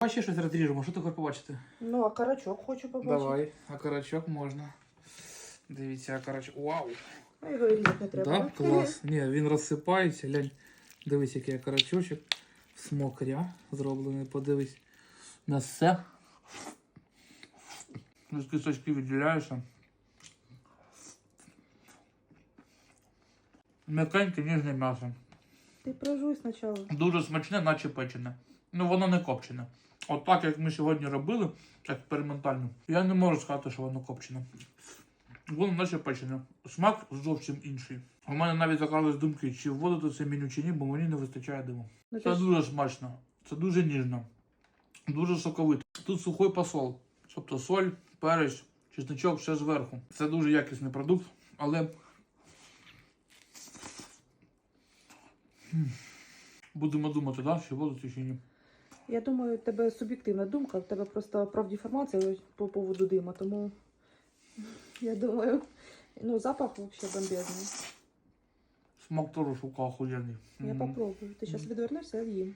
А ще щось розріжемо, що ти хочеш побачити? Ну, а карачок хочу побачити. Давай, окорочок можна. Дивіться, окорочок. Вау! А його і не треба. Да? Клас. Ні, він розсипається. Глянь. Дивись, який окорочочок. З мокря зроблений, подивись. На все. З кісточки відділяються. М'якеньке, ніжне м'ясо. Ти прожуй спочатку. Дуже смачне, наче печене. Ну воно не копчене. От так, як ми сьогодні робили, експериментально, я не можу сказати, що воно копчене. Воно наче печене. Смак зовсім інший. У мене навіть закрались думки, чи вводити це меню чи ні, бо мені не вистачає диму. Ну, Це ти дуже смачно, це дуже ніжно, дуже соковито. Тут сухой посол, тобто соль, перець, чесничок ще зверху. Це дуже якісний продукт, але будемо думати, да, чи вводити чи ні. Я думаю, у тебе суб'єктивна думка, в тебе просто правдіформація по поводу дима, тому я думаю, ну запах взагалі бомбезний. Смак теж шука охуєнний. Я попробую. Ти зараз відвернешся, я в'їм.